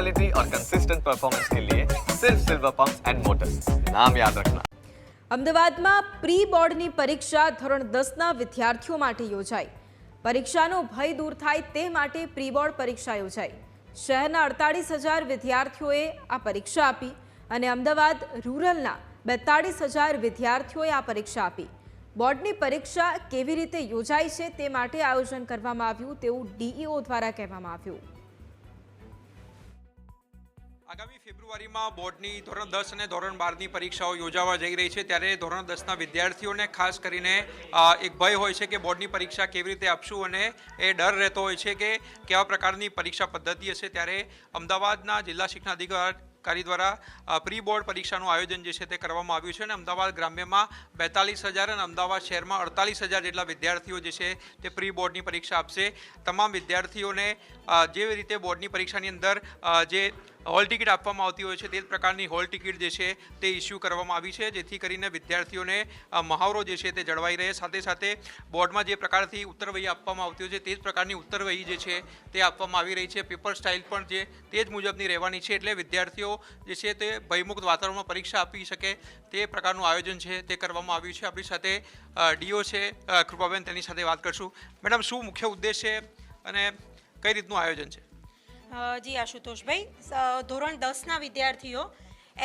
Quality और consistent performance के लिए सिर्फ सिल्वर पंप एंड मोटर्स नाम याद रखना અમદાવાદમાં પ્રી બોર્ડની પરીક્ષા ધોરણ દસના વિદ્યાર્થીઓ માટે યોજાઈ પરીક્ષાનો ભય દૂર થાય તે માટે પ્રી બોર્ડ પરીક્ષા યોજાઈ શહેરના અડતાળીસ હજાર વિદ્યાર્થીઓએ આ પરીક્ષા આપી અને અમદાવાદ રૂરલના બેતાળીસ હજાર વિદ્યાર્થીઓએ આ પરીક્ષા આપી બોર્ડની પરીક્ષા કેવી રીતે યોજાઈ છે તે માટે આયોજન કરવામાં આવ્યું તેવું ડીઈઓ દ્વારા કહેવામાં આવ્યું આગામી ફેબ્રુઆરીમાં બોર્ડની ધોરણ દસ અને ધોરણ બારની પરીક્ષાઓ યોજાવા જઈ રહી છે. ત્યારે ધોરણ દસના વિદ્યાર્થીઓને ખાસ કરીને એક ભય હોય છે કે બોર્ડની પરીક્ષા કેવી રીતે આપશું અને એ ડર રહેતો હોય છે કે કેવા પ્રકારની પરીક્ષા પદ્ધતિ હશે. ત્યારે અમદાવાદના જિલ્લા શિક્ષણ અધિકારી દ્વારા પ્રી બોર્ડ પરીક્ષાનું આયોજન જે છે તે કરવામાં આવ્યું છે અને અમદાવાદ ગ્રામ્યમાં બેતાલીસ હજાર અને અમદાવાદ શહેરમાં અડતાલીસ હજાર જેટલા વિદ્યાર્થીઓ જે છે તે પ્રી બોર્ડની પરીક્ષા આપશે. તમામ વિદ્યાર્થીઓને જે રીતે બોર્ડની પરીક્ષાની અંદર જે હોલ ટિકિટ આપવામાં આવતી હોય છે, તે જ પ્રકારની હોલ ટિકિટ જે છે તે ઇસ્યુ કરવામાં આવી છે, જેથી કરીને વિદ્યાર્થીઓને મહાવરો જે છે તે જળવાઈ રહે. સાથે સાથે બોર્ડમાં જે પ્રકારથી ઉત્તરવહી આપવામાં આવતી હોય છે, તે જ પ્રકારની ઉત્તરવહી જે છે તે આપવામાં આવી રહી છે. પેપર સ્ટાઇલ પણ જે, તે જ મુજબની રહેવાની છે, એટલે વિદ્યાર્થીઓ જે છે તે ભયમુક્ત વાતાવરણમાં પરીક્ષા આપી શકે તે પ્રકારનું આયોજન છે તે કરવામાં આવ્યું છે. આપણી સાથે ડીઓ છે કૃપાબેન, તેની સાથે વાત કરશું. મેડમ, શું મુખ્ય ઉદ્દેશ છે અને કઈ રીતનું આયોજન છે? જી, આશુતોષભાઈ. ધોરણ દસના વિદ્યાર્થીઓ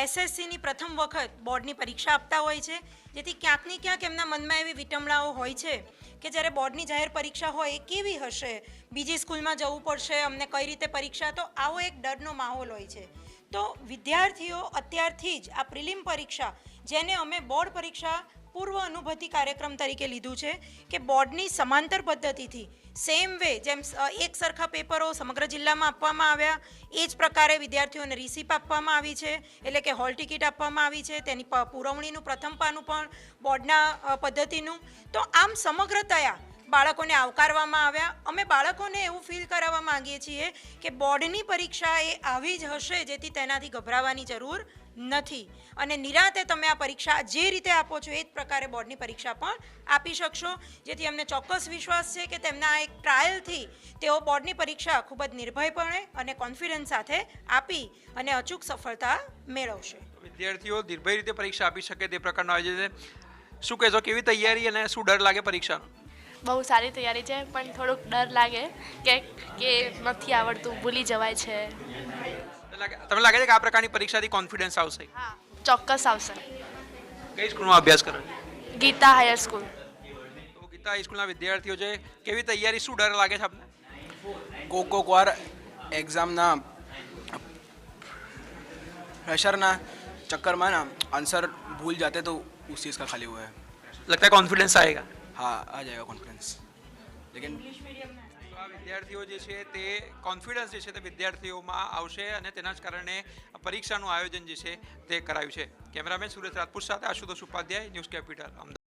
એસએસસીની પ્રથમ વખત બોર્ડની પરીક્ષા આપતા હોય છે, જેથી ક્યાંક ને ક્યાંક એમના મનમાં એવી વિટમણાઓ હોય છે કે જ્યારે બોર્ડની જાહેર પરીક્ષા હોય એ કેવી હશે, બીજી સ્કૂલમાં જવું પડશે, અમને કઈ રીતે પરીક્ષા, તો આવો એક ડરનો માહોલ હોય છે. તો વિદ્યાર્થીઓ અત્યારથી જ આ પ્રિલિમ પરીક્ષા, જેને અમે બોર્ડ પરીક્ષા પૂર્વ અનુભૂતિ કાર્યક્રમ તરીકે લીધું છે, કે બોર્ડની સમાંતર પદ્ધતિથી સેમ વે જેમ એક સરખા પેપરો સમગ્ર જિલ્લામાં આપવામાં આવ્યા, એ જ પ્રકારે વિદ્યાર્થીઓને રિસીપ આપવામાં આવી છે. એટલે કે હોલ ટિકિટ આપવામાં આવી છે, તેની પુરવણીનું, પ્રથમ પાનું પણ બોર્ડના પદ્ધતિનું. તો આમ સમગ્રતયા બાળકોને આવકારવામાં આવ્યા. અમે બાળકોને એવું ફીલ કરાવવા માંગીએ છીએ કે બોર્ડની પરીક્ષા એ આવી જ હશે, જેથી તેનાથી ગભરાવાની જરૂર નથી. અને નિરાતે તમે આ પરીક્ષા જે રીતે આપો છો, એ જ પ્રકારે બોર્ડની પરીક્ષા પણ આપી શકશો. જેથી અમને ચોક્કસ વિશ્વાસ છે કે તેમના આ એક ટ્રાયલથી તેઓ બોર્ડની પરીક્ષા ખૂબ જ નિર્ભયપણે અને કોન્ફિડન્સ સાથે આપી અને અચૂક સફળતા મેળવશે. વિદ્યાર્થીઓ નિર્ભય રીતે પરીક્ષા આપી શકે તે પ્રકારનું આયોજન છે. શું કહેશો, કેવી તૈયારી અને શું ડર લાગે પરીક્ષાનો? બહુ સારી તૈયારી છે પણ થોડુંક ડર લાગે કે કે નથી આવડતું ભૂલી જવાય છે. તમને લાગે છે કે આ પ્રકારની પરીક્ષાથી કોન્ફિડન્સ આવશે? હા ચોક્કસ આવશે. કઈ સ્કૂલમાં અભ્યાસ કરો? Geeta higher school. તો ગીતા હાઈ સ્કૂલના વિદ્યાર્થીઓ છે કેવી તૈયારી શું ડર લાગે છે આપને? કોક કોક વાર એક્ઝામના પ્રેશરના ચક્કરમાં ના આન્સર ભૂલ જાતે તો तो उस चीज़ का खाली हुआ है लगता है हाँ आ जाएगा कॉन्फिडेंस लेकिन તો આ વિદ્યાર્થીઓ જે છે તે કોન્ફિડન્સ જે છે તે વિદ્યાર્થીઓમાં આવશે અને તેના જ કારણે આ પરીક્ષાનું આયોજન જે છે તે કરાયું છે કેમેરામેન સુરેશ રાજપૂત સાથે આશુતોષ ઉપાધ્યાય ન્યૂઝ કેપિટલ અમદાવાદ